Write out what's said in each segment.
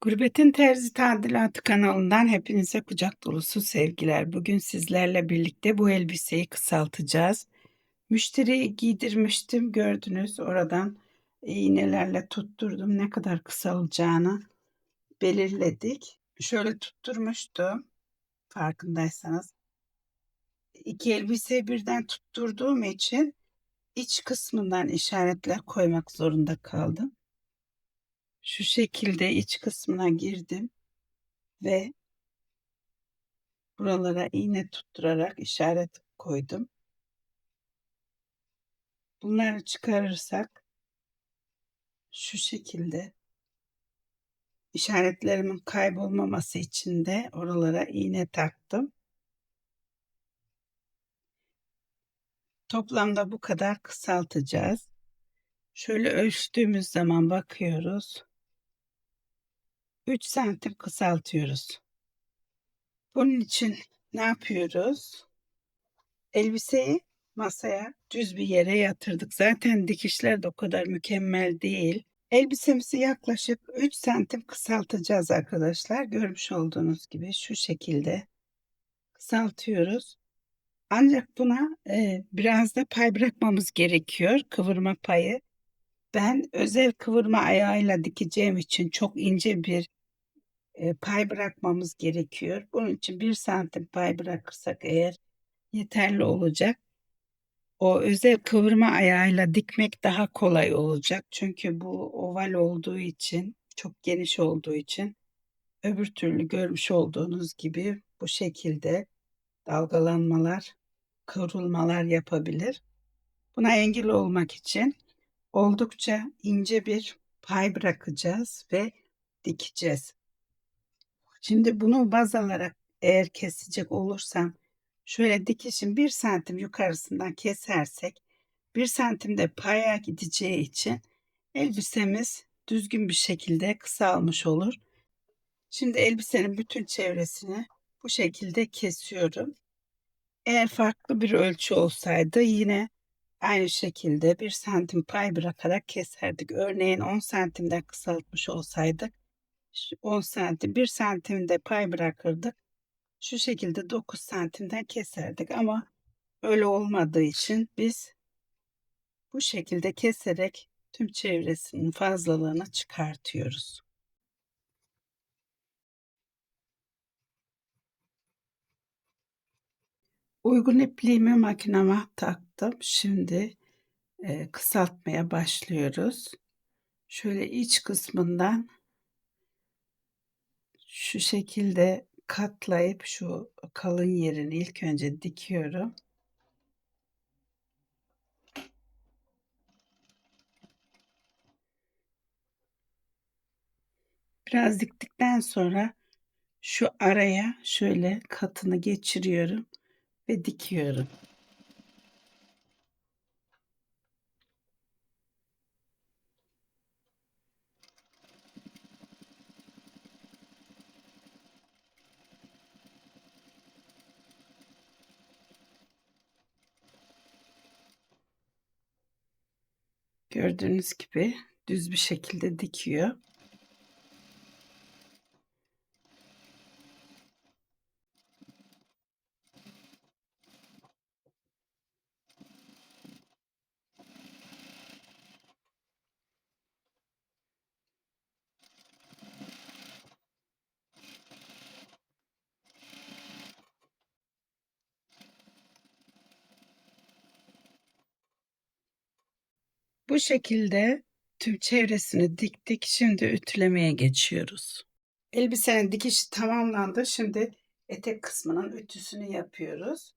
Gurbetin Terzi Tadilatı kanalından hepinize kucak dolusu sevgiler. Bugün sizlerle birlikte bu elbiseyi kısaltacağız. Müşteriye giydirmiştim gördünüz oradan iğnelerle tutturdum ne kadar kısalacağını belirledik. Şöyle tutturmuştum farkındaysanız. İki elbise birden tutturduğum için iç kısmından işaretler koymak zorunda kaldım. Şu şekilde iç kısmına girdim ve buralara iğne tutturarak işaret koydum. Bunları çıkarırsak şu şekilde işaretlerimin kaybolmaması için de oralara iğne taktım. Toplamda bu kadar kısaltacağız. Şöyle ölçtüğümüz zaman bakıyoruz. 3 santim kısaltıyoruz. Bunun için ne yapıyoruz? Elbiseyi masaya düz bir yere yatırdık. Zaten dikişler de o kadar mükemmel değil. Elbisemizi yaklaşık 3 santim kısaltacağız arkadaşlar. Görmüş olduğunuz gibi şu şekilde kısaltıyoruz. Ancak buna e, biraz da pay bırakmamız gerekiyor. Kıvırma payı. Ben özel kıvırma ayağıyla dikeceğim için çok ince bir pay bırakmamız gerekiyor. Bunun için bir santim pay bırakırsak eğer yeterli olacak. O özel kıvırma ayağıyla dikmek daha kolay olacak. Çünkü bu oval olduğu için, çok geniş olduğu için öbür türlü görmüş olduğunuz gibi bu şekilde dalgalanmalar, kıvrılmalar yapabilir. Buna engel olmak için oldukça ince bir pay bırakacağız ve dikeceğiz. Şimdi bunu baz alarak eğer kesecek olursam şöyle dikişin bir santim yukarısından kesersek bir santim de paya gideceği için elbisemiz düzgün bir şekilde kısalmış olur. Şimdi elbisenin bütün çevresini bu şekilde kesiyorum. Eğer farklı bir ölçü olsaydı yine aynı şekilde bir santim pay bırakarak keserdik. Örneğin 10 santimden kısaltmış olsaydık 10 santim 1 santimde pay bırakırdık. Şu şekilde 9 santimden keserdik ama öyle olmadığı için biz bu şekilde keserek tüm çevresinin fazlalığını çıkartıyoruz. Uygun ipliğimi makinama taktım. Şimdi e, kısaltmaya başlıyoruz. Şöyle iç kısmından şu şekilde katlayıp şu kalın yerini ilk önce dikiyorum. Biraz diktikten sonra şu araya şöyle katını geçiriyorum ve dikiyorum. Gördüğünüz gibi düz bir şekilde dikiyor. Bu şekilde tüm çevresini diktik. Şimdi ütülemeye geçiyoruz. Elbisenin dikişi tamamlandı. Şimdi etek kısmının ütüsünü yapıyoruz.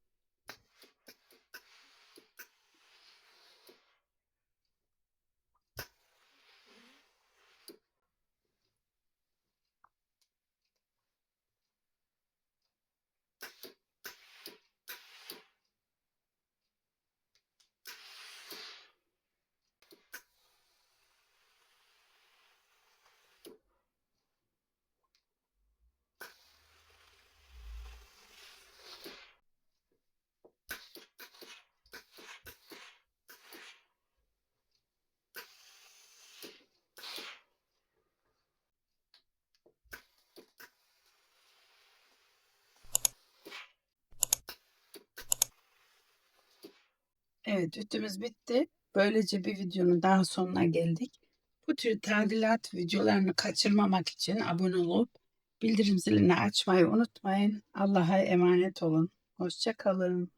Evet ütümüz bitti. Böylece bir videonun daha sonuna geldik. Bu tür tadilat videolarını kaçırmamak için abone olup bildirim zilini açmayı unutmayın. Allah'a emanet olun. Hoşça kalın.